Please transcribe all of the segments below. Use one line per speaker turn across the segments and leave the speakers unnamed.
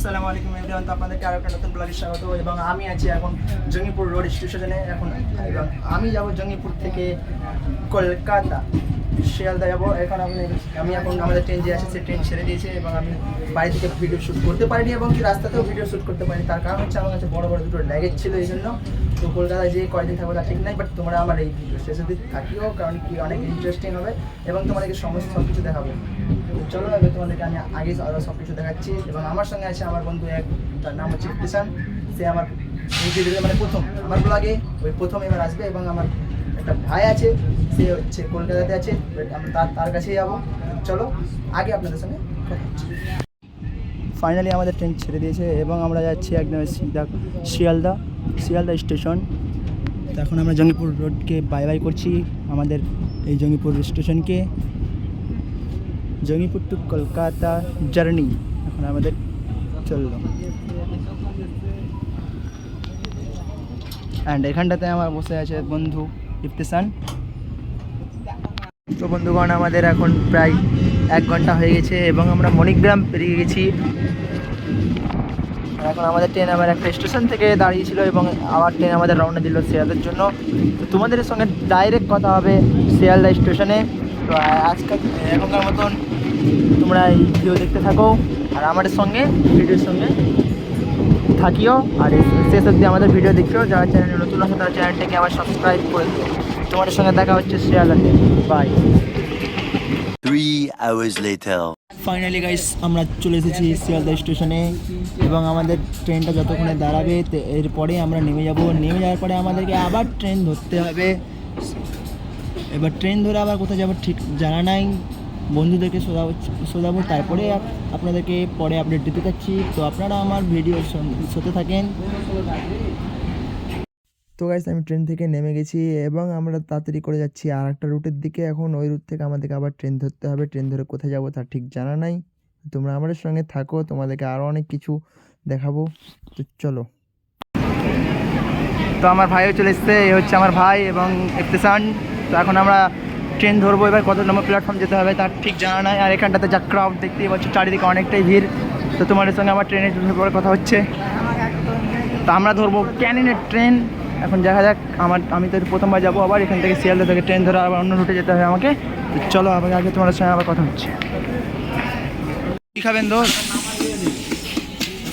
আসসালামু আলাইকুম এভরিওয়ান তো আপনাদেরকে আরও একটা নতুন ব্লগে স্বাগত এবং আমি আছি এখন জঙ্গিপুর রোড স্টেশনে এখন এবং আমি যাব জঙ্গিপুর থেকে কলকাতা। শিয়ালদা যাব। এখন আমি আমি এখন আমাদের ট্রেন যে আছে সেই ট্রেন ছেড়ে দিয়েছে এবং আমি বাড়ি থেকে ভিডিও শ্যুট করতে পারিনি এবং কি রাস্তাতেও ভিডিও শ্যুট করতে পারিনি। তার কারণ হচ্ছে আমার কাছে বড় বড় দুটো ল্যাগেজ ছিল এই জন্য। তো কলকাতায় যে কয়দিন থাকব তা ঠিক নাই বাট তোমরা আমার এই ভিডিও শেষের দিক থাকিও, কারণ কি অনেক ইন্টারেস্টিং হবে এবং তোমাদেরকে সমস্ত সব কিছু দেখাবো। চলো এবার তোমাদেরকে আমি আগে আরও সব কিছু দেখাচ্ছি। এবং আমার সঙ্গে আছে আমার বন্ধু এক, তার নাম হচ্ছে কিষান। সে আমার ভিডিওতে মানে প্রথম, আমার ব্লগে ওই প্রথম এবার আসবে এবং আমার একটা ভাই আছে, সে হচ্ছে কলকাতাতে আছে তার তার কাছেই যাব। চলো, আগে আপনাদের সঙ্গে ফাইনালি আমাদের ট্রেন ছেড়ে দিয়েছে এবং আমরা যাচ্ছি একদম সিধা, শিয়ালদা শিয়ালদা স্টেশন এখন আমরা জঙ্গিপুর রোডকে বাই বাই করছি, আমাদের এই জঙ্গিপুর স্টেশনকে জঙ্গিপুর টু কলকাতা জার্নি এখন আমাদের চলল। অ্যান্ড এখানটাতে আমার বসে আছে বন্ধু ইফতেসান। তো বন্ধুগণ, আমাদের এখন প্রায় এক ঘণ্টা হয়ে গেছে এবং আমরা মণিগ্রাম পেরিয়ে গেছি। এখন আমাদের ট্রেন আমার একটা স্টেশন থেকে দাঁড়িয়েছিল এবং আবার ট্রেন আমাদের রওনা দিল শিয়ালদার জন্য। তো তোমাদের সঙ্গে ডাইরেক্ট কথা হবে শিয়ালদা স্টেশনে। তো আজকাল এখনকার মতন তোমরা এই ভিডিও দেখতে থাকো আর আমাদের সঙ্গে ভিডিওর সঙ্গে থাকিও। আর শেষ অব্দি আমাদের ভিডিও দেখিও। যারা চ্যানেলে নতুন আছে তারা চ্যানেলটাকে আবার সাবস্ক্রাইব করে দিও। তোমাদের সঙ্গে দেখা হচ্ছে শিয়ালদাতে by
Three hours later.
Finally guys আমরা চলে এসেছি শিয়ালদা স্টেশনে। এবং আমাদের ট্রেনটা যতক্ষণে দাঁড়াবে এরপরে আমরা নেমে যাব। নেমে যাওয়ার পরে আমাদেরকে আবার ট্রেন ধরতে হবে। এবার ট্রেন ধরে আবার কোথায় যাব ঠিক জানা নাই। বন্ধুদেরকে শোধাবো শোধাবো। তারপরে আপনাদেরকে পরে আপডেট দিতে চাচ্ছি। তো আপনারা আমার ভিডিওর সাথে থাকেন। তো গাইস আমি ট্রেন থেকে নেমে গেছি এবং আমরা তাড়াতাড়ি করে যাচ্ছি আর একটা রুটের দিকে। এখন ওই রুট থেকে আমাদেরকে আবার ট্রেন ধরতে হবে। ট্রেন ধরে কোথায় যাব তার ঠিক জানা নাই। তোমরা আমাদের সঙ্গে থাকো, তোমাদেরকে আরও অনেক কিছু দেখাবো। তো চলো। তো আমার ভাইও চলে এসছে, এ হচ্ছে আমার ভাই এবং ইফতেসান তো এখন আমরা ট্রেন ধরবো এবার কত নম্বর প্ল্যাটফর্ম যেতে হবে তার ঠিক জানা নাই। আর এখানটাতে যা ক্রাউড দেখতেই পাচ্ছ চারিদিকে অনেকটাই ভিড়। তো তোমাদের সঙ্গে আমার ট্রেনে পরে কথা হচ্ছে। তো আমরা ধরবো ক্যানিনের ট্রেন এখন দেখা যাক আমার আমি তো প্রথমবার যাব আবার এখান থেকে শিয়ালদা থেকে ট্রেন ধরে আবার অন্য রুটে যেতে হবে আমাকে। তো চলো আবার আগে তোমাদের সঙ্গে আবার কথা হচ্ছে। কী খাবেন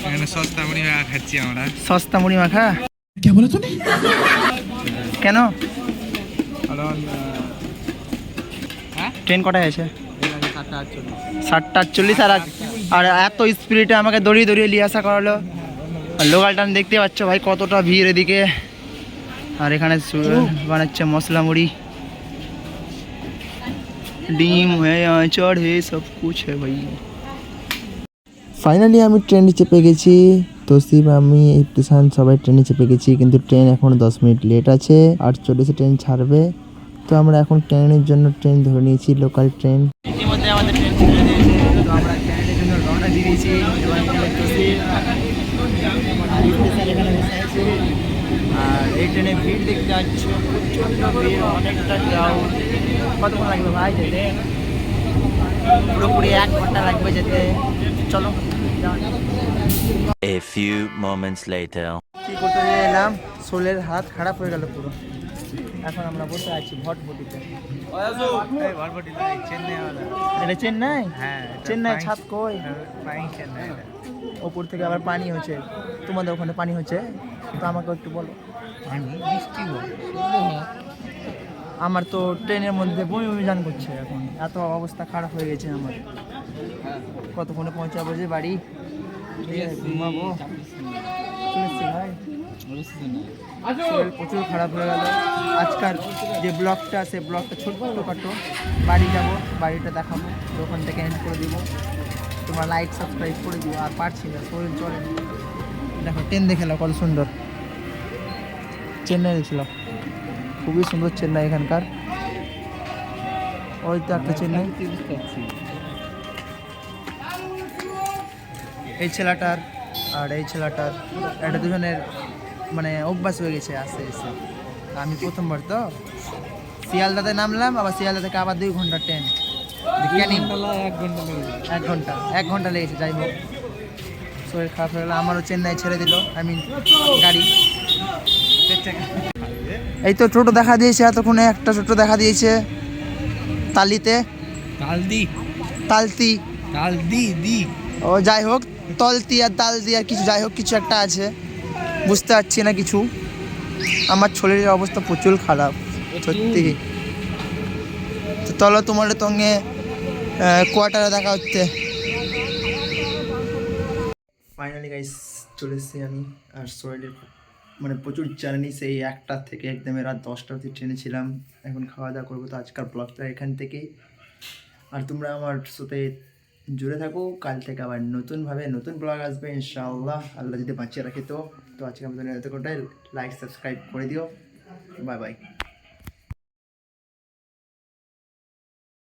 এখানে সস্তা মুড়ি মাখা খাচ্ছি আমরা।
সস্তা মুড়ি মাখা? কেন?
কারণ
ট্রেন কটায় আছে?
সাতটা আটচল্লিশ।
আর আর এত স্পিডে আমাকে দড়িয়ে দড়িয়ে নিয়ে আসা করালো। আর লোকাল টান দেখতে পাচ্ছ ভাই, কতটা ভিড় এদিকে। আর এখানে বানাচ্ছে মশলা মুড়ি। ডিম হ্যাঁ আচার হে সব কুছ ভাই। ফাইনালি আমি ট্রেনে চেপে গেছি। তসিব আমি, ইফতিসান সবাই ট্রেনে চেপে গেছি, কিন্তু ট্রেন এখন দশ মিনিট লেট আছে। আটচল্লিশে ট্রেন ছাড়বে। তো আমরা এখন ট্রেনের জন্য ট্রেন ধরে নিয়েছি লোকাল ট্রেন ইতিমধ্যে আমাদের ট্রেন ছেড়ে দিয়েছে তো আমরা ট্রেনের জন্য রওনা দিয়ে দিয়েছি এবার এখানে তসিব আর ইফতিসান এখানে বসে আছে। আর এই ট্রেনে ভিড় দেখতে পাচ্ছ প্রচণ্ড ভিড় অনেকটা ক্রাউড কতক্ষণ লাগবে ভাই যেতে পুরোপুরি এক ঘণ্টা লাগবে যেতে চলো যাওয়া যাক।
A few moments later.
কি করতে এলাম শোলের হাত খারাপ হয়ে গেল পুরো এখন আমরা বসে আছি ভটভটিতে।
চেন্নাই
এটা চেন্নাই?
হ্যাঁ
চেন্নাই ছাদ কই? ওপর থেকে আবার পানি হচ্ছে। তোমাদের ওখানে পানি হচ্ছে? তো আমাকে একটু বলো। আমার তো ট্রেনের মধ্যে বমি বমি জান করছে এখন। এত অবস্থা খারাপ হয়ে গেছে আমার। কতক্ষণে পৌঁছাবো যে বাড়ি? ঘুমাবো। ভাই। শরীর প্রচুর খারাপ হয়ে গেল। আজকাল যে ব্লগটা, সে ব্লগটা ছোট্ট কাটো বাড়ি যাব, বাড়িটা দেখাবো ওখান থেকে এন্ড করে দিব। তোমার লাইক সাবস্ক্রাইব করে দিও, আর পারছি না, শরীর চলে। দেখো ট্রেন দেখে নাও কত সুন্দর। চেন্নাই ছিল খুবই সুন্দর চেন্নাই এখানকার। ওই তো একটা চেন্নাই। এই ছেলেটার আর এই ছেলেটার এটা দুজনের মানে অভ্যাস হয়ে গেছে আস্তে এসে আমি প্রথমবার তো। শিয়ালদাতে নামলাম আবার শিয়ালদা থেকে আবার দুই ঘণ্টা ট্রেন। ক্যানিং
এক ঘণ্টা
এক ঘণ্টা এক ঘণ্টা লেগেছে যাই হোক। শরীর খারাপ হয়ে গেল আমারও চেন্নাই ছেড়ে দিল আই মিন গাড়ি। এই তো টোটো দেখা দিয়েছে এতক্ষণে একটা টোটো দেখা দিয়েছে তালিতে।
তালদি।
তালতি।
তালদি দি।
ও যাই হোক তলতি আর তালতি আর কিছু যাই হোক, কিছু একটা আছে। বুঝতে পারছি না কিছু। আমার শরীরের অবস্থা প্রচুর খারাপ, সত্যি। তো চলো তোমার সঙ্গে কোয়ার্টারে দেখা হচ্ছে। ফাইনালি গাইস চলে এসেছি আমি আর শরীরের মানে প্রচুর জার্নি সেই একটার থেকে একদম রাত দশটা অবধি ট্রেনে ছিলাম। এখন খাওয়া দাওয়া করব, তো আজকাল ব্লগটা এখান থেকেই। আর তোমরা আমার সাথে জুড়ে থাকো। কাল থেকে আবার নতুনভাবে নতুন ব্লগ আসবে, ইনশাআল্লাহ। আল্লাহ যদি বাঁচিয়ে রাখে তো। তো আজকে আমাদের এত কোটাই লাইক সাবস্ক্রাইব করে দিও। Bye bye